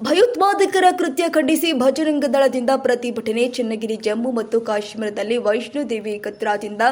ಭಯೋತ್ಪಾದಕರ ಕೃತ್ಯ ಖಂಡಿಸಿ ಭಜರಂಗ ದಳದಿಂದ ಪ್ರತಿಭಟನೆ ಚನ್ನಗಿರಿ, ಜಮ್ಮು ಮತ್ತು ಕಾಶ್ಮೀರದಲ್ಲಿ ವೈಷ್ಣೋದೇವಿ ಕತ್ರಾದಿಂದ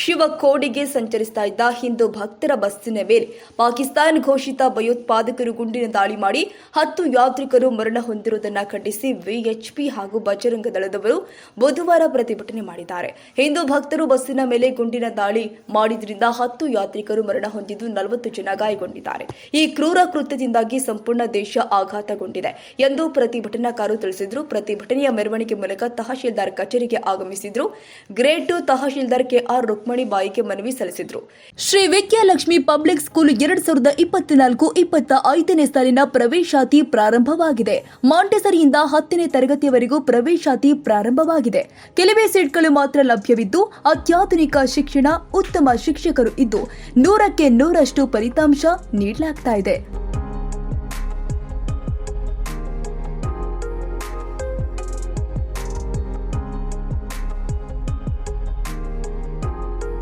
ಶಿವಕೋಡಿಗೆ ಸಂಚರಿಸ್ತಾ ಇದ್ದ ಹಿಂದೂ ಭಕ್ತರ ಬಸ್ಸಿನ ಮೇಲೆ ಪಾಕಿಸ್ತಾನ್ ಘೋಷಿತ ಭಯೋತ್ಪಾದಕರು ಗುಂಡಿನ ದಾಳಿ ಮಾಡಿ ಹತ್ತು ಯಾತ್ರಿಕರು ಮರಣ ಹೊಂದಿರುವುದನ್ನು ಖಂಡಿಸಿ ವಿಎಚ್ಪಿ ಹಾಗೂ ಭಜರಂಗ ದಳದವರು ಬುಧವಾರ ಪ್ರತಿಭಟನೆ ಮಾಡಿದ್ದಾರೆ. ಹಿಂದೂ ಭಕ್ತರು ಬಸ್ಸಿನ ಮೇಲೆ ಗುಂಡಿನ ದಾಳಿ ಮಾಡಿದ್ರಿಂದ ಹತ್ತು ಯಾತ್ರಿಕರು ಮರಣ ಹೊಂದಿದ್ದು ನಲವತ್ತು ಜನ ಗಾಯಗೊಂಡಿದ್ದಾರೆ. ಈ ಕ್ರೂರ ಕೃತ್ಯದಿಂದಾಗಿ ಸಂಪೂರ್ಣ ದೇಶ ಆಘಾತಗೊಂಡಿದೆ. ಎಂದು ಪ್ರತಿಭಟನಾಕಾರರು ತಿಳಿಸಿದ್ರು. ಪ್ರತಿಭಟನೆಯ ಮೆರವಣಿಗೆ ಮೂಲಕ ತಹಶೀಲ್ದಾರ್ ಕಚೇರಿಗೆ ಆಗಮಿಸಿದ್ರು. Grade two tahsildar KR Rukmani ಬಾಯಿಗೆ ಮನವಿ ಸಲ್ಲಿಸಿದ್ರು. ಶ್ರೀ ವಿದ್ಯಾಲಕ್ಷ್ಮಿ ಪಬ್ಲಿಕ್ ಸ್ಕೂಲ್ ಎರಡ್ ಸಾವಿರದ ಇಪ್ಪತ್ನಾಲ್ಕು ಇಪ್ಪತ್ತ ಐದನೇ ಸಾಲಿನ ಪ್ರವೇಶಾತಿ ಪ್ರಾರಂಭವಾಗಿದೆ. ಮಾಂಟೆಸರಿಯಿಂದ ಹತ್ತನೇ ತರಗತಿಯವರೆಗೂ ಪ್ರವೇಶಾತಿ ಪ್ರಾರಂಭವಾಗಿದೆ. ಕೆಲವೇ ಸೀಟ್ಗಳು ಮಾತ್ರ ಲಭ್ಯವಿದ್ದು, ಅತ್ಯಾಧುನಿಕ ಶಿಕ್ಷಣ ಉತ್ತಮ ಶಿಕ್ಷಕರು ಇದ್ದು, ನೂರಕ್ಕೆ ನೂರಷ್ಟು ಫಲಿತಾಂಶ ನೀಡಲಾಗ್ತಾ ಇದೆ.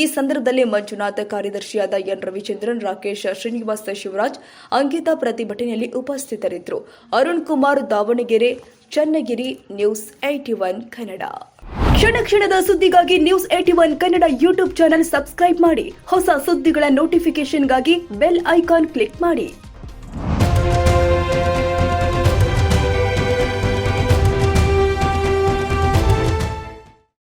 ಈ ಸಂದರ್ಭದಲ್ಲಿ ಮಂಜುನಾಥ ಕಾರ್ಯದರ್ಶಿಯಾದ ಎನ್. ರವಿಚಂದ್ರನ್, ರಾಕೇಶ್ ಶ್ರೀನಿವಾಸ ಶಿವರಾಜ್, ಅಂಕಿತಾ ಪ್ರತಿಭಟನೆಯಲ್ಲಿ ಉಪಸ್ಥಿತರಿದ್ದರು. Arun Kumar Davanagere, Channagiri, news eighty one Kannada. ಕ್ಷಣ ಕ್ಷಣದ ಸುದ್ದಿಗಾಗಿ news eighty one Kannada YouTube channel subscribe ಮಾಡಿ. ಹೊಸ ಸುದ್ದಿಗಳ ನೋಟಿಫಿಕೇಶನ್ಗಾಗಿ ಬೆಲ್ ಐಕಾನ್ ಕ್ಲಿಕ್ ಮಾಡಿ.